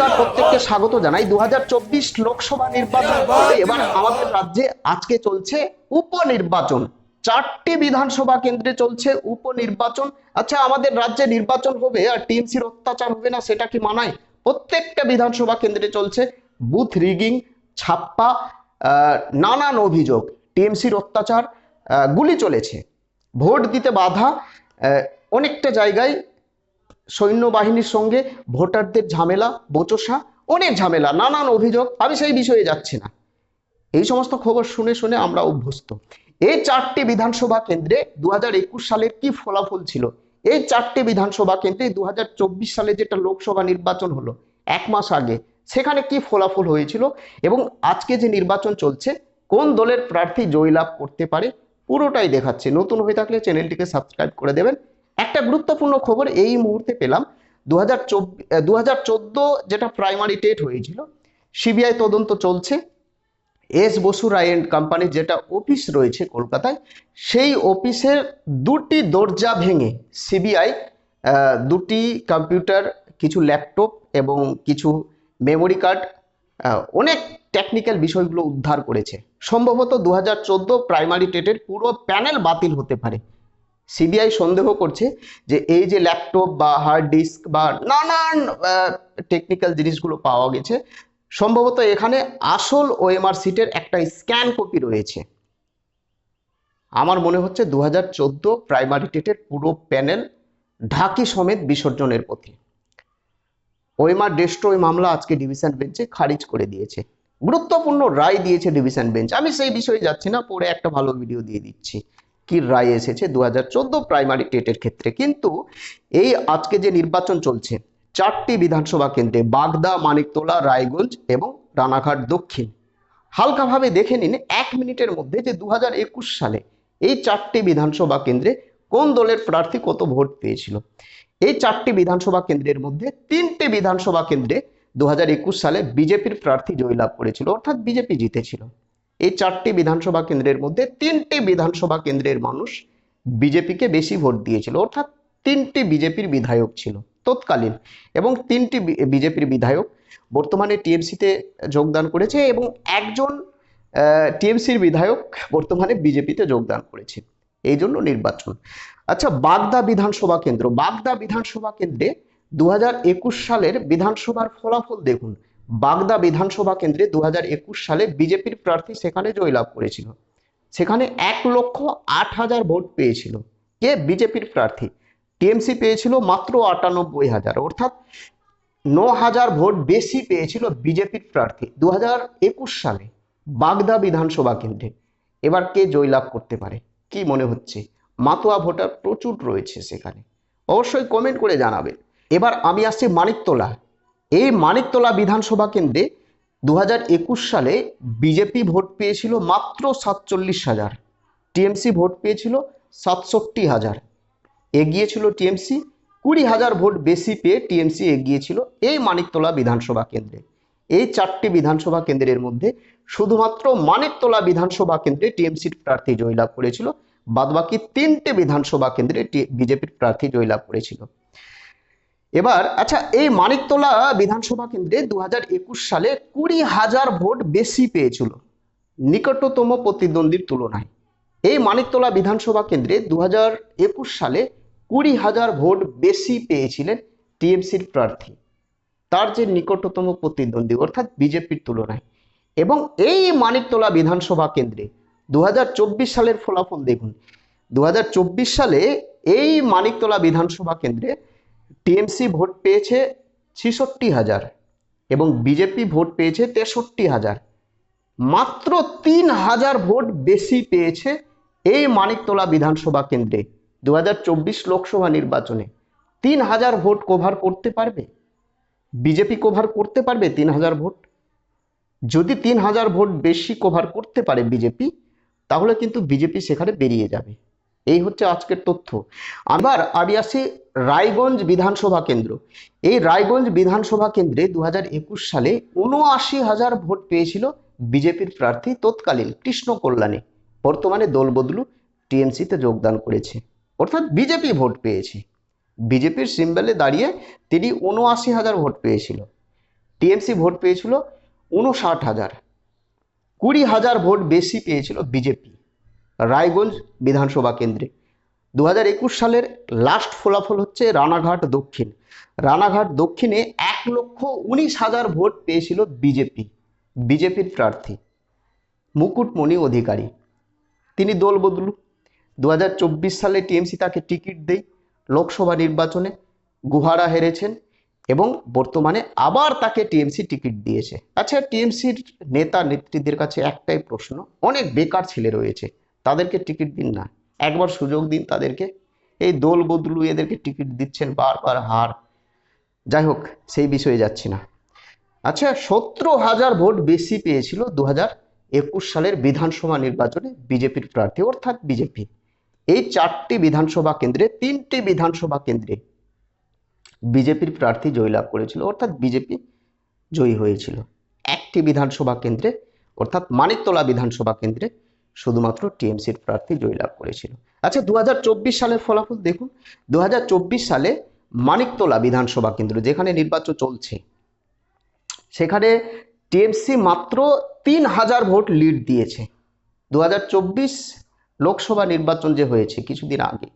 নমস্কার প্রত্যেককে স্বাগত জানাই। দুহাজার চব্বিশ লোকসভা নির্বাচন এবার আমাদের রাজ্যে আজকে চলছে উপনির্বাচন। চারটি বিধানসভা কেন্দ্রে চলছে উপনির্বাচন। আচ্ছা আমাদের রাজ্যে নির্বাচন হবে আর টিএমসির অত্যাচার হবে না সেটা কি মানায়? প্রত্যেকটা বিধানসভা কেন্দ্রে চলছে বুথ রিগিং ছাপ্পা নানান অভিযোগ। টিএমসির অত্যাচার আহ, গুলি চলেছে। ভোট দিতে বাধা অনেকটা জায়গায় সৈন্যবাহিনীর সঙ্গে ভোটারদের ঝামেলা, বোচসা, অনেক ঝামেলা, নানান অভিযোগ। আমি সেই বিষয়ে যাচ্ছি না। এই সমস্ত খবর শুনে শুনে আমরা অভ্যস্ত। এই চারটি বিধানসভা কেন্দ্রে দু হাজার একুশ সালের কি ফলাফল ছিল? এই চারটি বিধানসভা কেন্দ্রে দু হাজার চব্বিশ সালে যেটা লোকসভা নির্বাচন হলো, এক মাস আগে, সেখানে কি ফলাফল হয়েছিল এবং আজকে যে নির্বাচন চলছে, কোন দলের প্রার্থী জয়লাভ করতে পারে, পুরোটাই দেখাচ্ছে। নতুন হয়ে থাকলে চ্যানেলটিকে সাবস্ক্রাইব করে দেবেন। একটা গুরুত্বপূর্ণ খবর এই মুহূর্তে পেলাম। দু হাজার যেটা প্রাইমারি টেট হয়েছিল সিবিআই তদন্ত চলছে। এস বসু রায় অ্যান্ড কোম্পানির যেটা অফিস রয়েছে কলকাতায়, সেই অফিসের দুটি দরজা ভেঙে সিবিআই দুটি কম্পিউটার কিছু ল্যাপটপ এবং কিছু মেমোরি কার্ড অনেক টেকনিক্যাল বিষয়গুলো উদ্ধার করেছে। সম্ভবত দু হাজার চোদ্দ প্রাইমারি টেটের পুরো প্যানেল বাতিল হতে পারে। সিবিআই সন্দেহ করছে যে এই যে ল্যাপটপ বা হার্ড ডিস্ক বা নানান টেকনিক্যাল জিনিসগুলো পাওয়া গেছে, সম্ভবত এখানে আসল ওএমআর সিটের একটা স্ক্যান কপি রয়েছে। আমার মনে হচ্ছে দু হাজার প্রাইমারি টেটের পুরো প্যানেল ঢাকি সমেত বিসর্জনের পথে। ওএমআর ডেস্ট্রয় মামলা আজকে ডিভিশন বেঞ্চে খারিজ করে দিয়েছে। গুরুত্বপূর্ণ রায় দিয়েছে ডিভিশন বেঞ্চ আমি সেই বিষয়ে যাচ্ছি না, পরে একটা ভালো ভিডিও দিয়ে দিচ্ছি। কি রায় এসেছে দু হাজার চোদ্দ প্রাইমারি টেটের ক্ষেত্রে। কিন্তু এই আজকে যে নির্বাচন চলছে, চারটি বিধানসভা কেন্দ্রে বাগদা, মানিকতলা, রায়গঞ্জ এবং রানাঘাট দক্ষিণ। হালকাভাবে দেখে নিন এক মিনিটের মধ্যে যে দু হাজার একুশ সালে এই চারটি বিধানসভা কেন্দ্রে কোন দলের প্রার্থী কত ভোট পেয়েছিল। এই চারটি বিধানসভা কেন্দ্রের মধ্যে তিনটে বিধানসভা কেন্দ্রে দু হাজার একুশ সালে বিজেপির প্রার্থী জয়লাভ করেছিল, অর্থাৎ বিজেপি জিতেছিল। এই চারটি বিধানসভা কেন্দ্রের মধ্যে তিনটি বিধানসভা কেন্দ্রের মানুষ বিজেপিকে বেশি ভোট দিয়েছিল। অর্থাৎ তিনটি বিজেপির বিধায়ক ছিল তৎকালীন এবং তিনটি বিজেপির বিধায়ক বর্তমানে টিএমসিতে যোগদান করেছে এবং একজন টিএমসির বিধায়ক বর্তমানে বিজেপিতে যোগদান করেছে। এই জন্য নির্বাচন। আচ্ছা বাগদা বিধানসভা কেন্দ্র। বাগদা বিধানসভা কেন্দ্রে দু হাজার একুশ সালের বিধানসভার ফলাফল দেখুন। বাগদা বিধানসভা কেন্দ্রে দু হাজার একুশ সালে বিজেপির প্রার্থী সেখানে জয়লাভ করেছিল। সেখানে এক লক্ষ আট হাজার ভোট পেয়েছিল। কে? বিজেপির প্রার্থী। টিএমসি পেয়েছিল মাত্র আটানব্বই হাজার। অর্থাৎ ন হাজার ভোট বেশি পেয়েছিল বিজেপির প্রার্থী দু হাজার একুশ সালে বাগদা বিধানসভা কেন্দ্রে। এবার কে জয়লাভ করতে পারে? কি মনে হচ্ছে? মাতোয়া ভোটার প্রচুর রয়েছে সেখানে। অবশ্যই কমেন্ট করে জানাবেন। এবার আমি আসছি মানিকতলা। এই মানিকতলা বিধানসভা কেন্দ্রে দু হাজার একুশ সালে বিজেপি ভোট পেয়েছিল মাত্র সাতচল্লিশ হাজার, টিএমসি ভোট পেয়েছিল সাতষট্টি হাজার। এগিয়েছিল টিএমসি, কুড়ি হাজার ভোট বেশি পেয়ে টিএমসি এগিয়েছিল এই মানিকতলা বিধানসভা কেন্দ্রে। এই চারটি বিধানসভা কেন্দ্রের মধ্যে শুধুমাত্র মানিকতলা বিধানসভা কেন্দ্রে টিএমসির প্রার্থী জয়লাভ করেছিল, বাদবাকি তিনটে বিধানসভা কেন্দ্রে বিজেপির প্রার্থী জয়লাভ করেছিল। এবার আচ্ছা এই মানিকতলা বিধানসভা কেন্দ্রে দু হাজার একুশ সালে কুড়ি হাজার ভোট বেশি পেয়েছিল। নিকটতম প্রতিদ্বন্দ্বীর তুলনায়। এই মানিকতলা বিধানসভা কেন্দ্রে দু হাজার একুশ সালে কুড়ি হাজার ভোট বেশি পেয়েছিলেন টিএমসির প্রার্থী। তার যে নিকটতম প্রতিদ্বন্দ্বী, অর্থাৎ বিজেপির তুলনায়। এবং এই মানিকতলা বিধানসভা কেন্দ্রে দু হাজার চব্বিশ সালের ফলাফল দেখুন। দু হাজার চব্বিশ সালে এই মানিকতলা বিধানসভা কেন্দ্রে টিএমসি ভোট পেয়েছে ছিষট্টি হাজার এবং বিজেপি ভোট পেয়েছে তেষট্টি হাজার। মাত্র তিন হাজার ভোট বেশি পেয়েছে এই মানিকতলা বিধানসভা কেন্দ্রে দু হাজার চব্বিশ লোকসভা নির্বাচনে। তিন হাজার ভোট কভার করতে পারবে? বিজেপি কভার করতে পারবে তিন হাজার ভোট? যদি তিন হাজার ভোট বেশি কভার করতে পারে বিজেপি, তাহলে কিন্তু বিজেপি সেখানে বেরিয়ে যাবে। এই হচ্ছে আজকের তথ্য। আবার আমি আসি রায়গঞ্জ বিধানসভা কেন্দ্র। এই রায়গঞ্জ বিধানসভা কেন্দ্রে দু হাজার একুশ সালে উনআশি হাজার ভোট পেয়েছিল বিজেপির প্রার্থী তৎকালীন কৃষ্ণ কল্যাণী। বর্তমানে দল বদলু টিএমসিতে যোগদান করেছে। অর্থাৎ বিজেপি ভোট পেয়েছে। বিজেপির সিম্বলে দাঁড়িয়ে তিনি উনআশি হাজার ভোট পেয়েছিল। টিএমসি ভোট পেয়েছিল উনষাট হাজার। কুড়ি হাজার ভোট বেশি পেয়েছিল বিজেপি। রায়গঞ্জ বিধানসভা কেন্দ্রে। দু হাজার একুশ সালের লাস্ট ফলাফল হচ্ছে রানাঘাট দক্ষিণ। রানাঘাট দক্ষিণে এক লক্ষ উনিশ হাজার ভোট পেয়েছিল বিজেপি, বিজেপির প্রার্থী। মুকুটমণি অধিকারী, তিনি দল বদলু দু হাজার চব্বিশ সালে টিএমসি তাকে টিকিট দেয় লোকসভা নির্বাচনে, গুহারা হেরেছেন এবং বর্তমানে আবার তাকে টিএমসি টিকিট দিয়েছে। আচ্ছা টিএমসির নেতা নেত্রীদের কাছে একটাই প্রশ্ন, অনেক বেকার ছেলে রয়েছে। তাদেরকে টিকিট দিন না। একবার সুযোগ দিন তাদেরকে। এই দোল বদলু এদেরকে টিকিট দিচ্ছেন বারবার হার। যাই হোক, সেই বিষয়ে যাচ্ছি না। আচ্ছা সতেরো হাজার ভোট বেশি পেয়েছিল দু হাজার একুশ সালের বিধানসভা নির্বাচনে বিজেপির প্রার্থী, অর্থাৎ বিজেপি। এই চারটি বিধানসভা কেন্দ্রে, তিনটি বিধানসভা কেন্দ্রে বিজেপির প্রার্থী জয়লাভ করেছিল, অর্থাৎ বিজেপি জয়ী হয়েছিল। একটি বিধানসভা কেন্দ্রে, অর্থাৎ মানিকতলা বিধানসভা কেন্দ্রে শুধুমাত্র টিএমসির প্রার্থী জয়লাভ করেছিল। আচ্ছা দু হাজার চব্বিশ সালের ফলাফল দেখুন। দু হাজার চব্বিশ সালে মানিকতলা বিধানসভা কেন্দ্র, যেখানে নির্বাচন চলছে, সেখানে টিএমসি মাত্র তিন হাজার ভোট লিড দিয়েছে। দু হাজার চব্বিশ লোকসভা নির্বাচন যে হয়েছে কিছুদিন আগে,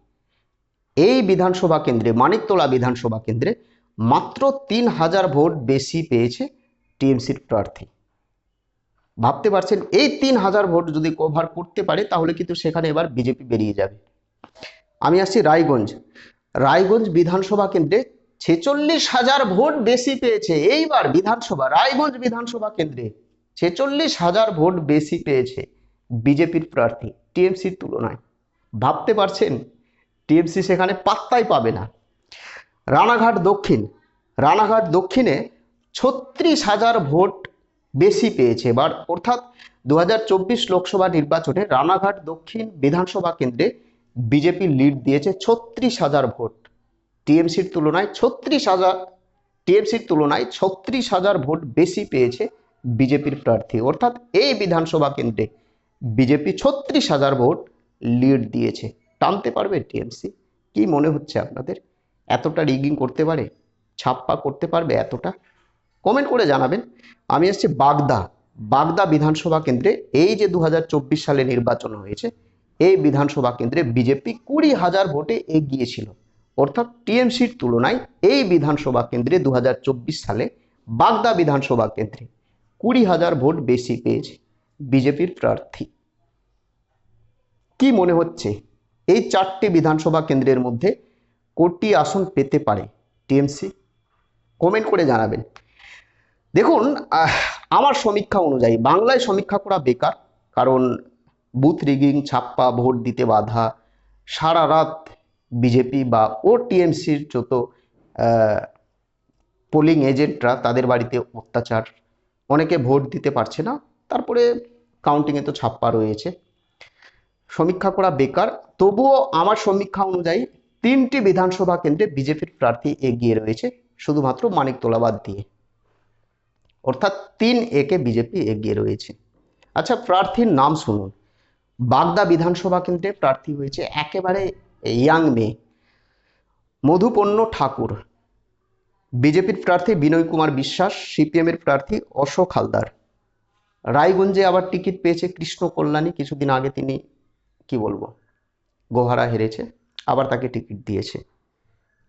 এই বিধানসভা কেন্দ্রে, মানিকতলা বিধানসভা কেন্দ্রে মাত্র তিন হাজার ভোট বেশি পেয়েছে টিএমসির প্রার্থী। ভাবতে পারছেন এই তিন হাজার ভোট যদি কভার করতে পারে, তাহলে কিন্তু সেখানে এবার বিজেপি বেরিয়ে যাবে। আমি আসছি রায়গঞ্জ। রায়গঞ্জ বিধানসভা কেন্দ্রে ছেচল্লিশ হাজার ভোট বেশি পেয়েছে। এইবার বিধানসভা, রায়গঞ্জ বিধানসভা কেন্দ্রে ছেচল্লিশ হাজার ভোট বেশি পেয়েছে বিজেপির প্রার্থী টিএমসির তুলনায়। ভাবতে পারছেন? টিএমসি সেখানে পাত্তাই পাবে না। রানাঘাট দক্ষিণ, রানাঘাট দক্ষিণে ছত্রিশ হাজার ভোট বেশি পেয়েছে। এবার অর্থাৎ দু হাজার চব্বিশ লোকসভা নির্বাচনে রানাঘাট দক্ষিণ বিধানসভা কেন্দ্রে বিজেপি লিড দিয়েছে ছত্রিশ হাজার ভোট। টিএমসির তুলনায় ছত্রিশ হাজার টিএমসির তুলনায় ছত্রিশ হাজার ভোট বেশি পেয়েছে বিজেপির প্রার্থী। অর্থাৎ এই বিধানসভা কেন্দ্রে বিজেপি ছত্রিশ হাজার ভোট লিড দিয়েছে। টানতে পারবে টিএমসি? কি মনে হচ্ছে আপনাদের? এতটা রিগিং করতে পারে? ছাপ্পা করতে পারবে এতটা? কমেন্ট করে জানাবেন। আমি এসছি বাগদা বাগদা বিধানসভা কেন্দ্রে। এই যে দু হাজার চব্বিশ সালে নির্বাচন হয়েছে, এই বিধানসভা কেন্দ্রে বিজেপি কুড়ি হাজার ভোটে এগিয়েছিল। অর্থাৎ টিএমসির তুলনায় এই বিধানসভা কেন্দ্রে দু হাজার চব্বিশ সালে বাগদা বিধানসভা কেন্দ্রে কুড়ি হাজার ভোট বেশি পেয়েছে বিজেপির প্রার্থী। কি মনে হচ্ছে? এই চারটি বিধানসভা কেন্দ্রের মধ্যে কোটি আসন পেতে পারে টিএমসি? কমেন্ট করে জানাবেন। দেখুন আমার সমীক্ষা অনুযায়ী বাংলায় সমীক্ষা করা বেকার, কারণ বুথ রিগিং, ছাপ্পা, ভোট দিতে বাধা, সারা রাত বিজেপি বা ও টিএমসির যত পোলিং এজেন্টরা তাদের বাড়িতে অত্যাচার, অনেকে ভোট দিতে পারছে না, তারপরে কাউন্টিংয়ে তো ছাপ্পা রয়েছে। সমীক্ষা করা বেকার, তবুও আমার সমীক্ষা অনুযায়ী তিনটি বিধানসভা কেন্দ্রে বিজেপির প্রার্থী এগিয়ে রয়েছে, শুধুমাত্র মানিকতলা বাদ দিয়ে। অর্থাৎ তিন একে বিজেপি এগিয়ে রয়েছে। আচ্ছা প্রার্থীর নাম শুনুন। বাগদা বিধানসভা কেন্দ্রে প্রার্থী হয়েছে একেবারে ইয়াং মেয়ে মধুপন্ন ঠাকুর। বিজেপির প্রার্থী বিনয় কুমার বিশ্বাস, সিপিএমের প্রার্থী অশোক হালদার। রায়গঞ্জে আবার টিকিট পেয়েছে কৃষ্ণ কল্যাণী, কিছুদিন আগে তিনি, কি বলব, গোহারা হেরেছে, আবার তাকে টিকিট দিয়েছে।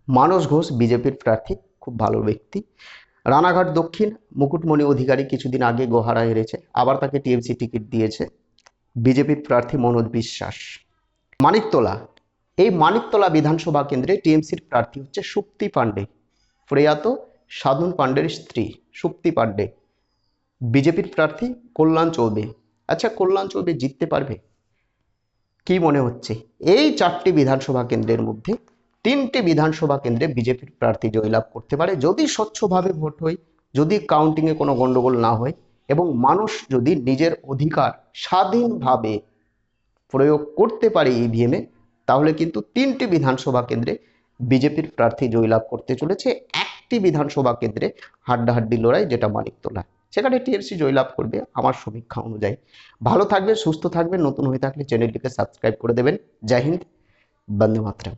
মানস ঘোষ বিজেপির প্রার্থী, খুব ভালো ব্যক্তি। রানাঘাট দক্ষিণ, মুকুটমণি অধিকারী কিছুদিন আগে গোহারা হেরেছে, আবার তাকে টিএমসি টিকিট দিয়েছে বিজেপির প্রার্থী মনোজ বিশ্বাস। মানিকতলা, এই মানিকতলা বিধানসভা কেন্দ্রে টিএমসির প্রার্থী হচ্ছে সুপ্তি পাণ্ডে। প্রয়াত সাধন পাণ্ডের স্ত্রী সুপ্তি পাণ্ডে। বিজেপির প্রার্থী কল্যাণ চৌবে। আচ্ছা কল্যাণ চৌবে জিততে পারবে? কি মনে হচ্ছে? এই চারটি বিধানসভা কেন্দ্রের মধ্যে তিনটি বিধানসভা কেন্দ্রে বিজেপির প্রার্থী জয়লাভ করতে পারে। যদি স্বচ্ছভাবে ভোট হয়, যদি কাউন্টিংয়ে কোনো গন্ডগোল না হয় এবং মানুষ যদি নিজের অধিকার স্বাধীনভাবে প্রয়োগ করতে পারে ইভিএমে তাহলে কিন্তু তিনটি বিধানসভা কেন্দ্রে বিজেপির প্রার্থী জয়লাভ করতে চলেছে। একটি বিধানসভা কেন্দ্রে হাড্ডাহাড্ডি লড়াই, যেটা মানিকতলা। সেখানে টিএমসি জয়লাভ করবে আমার সমীক্ষা অনুযায়ী। ভালো থাকবে সুস্থ থাকবে নতুন হয়ে থাকলে চ্যানেলটিকে সাবস্ক্রাইব করে দেবেন। জয় হিন্দ, বন্দে মাতরম।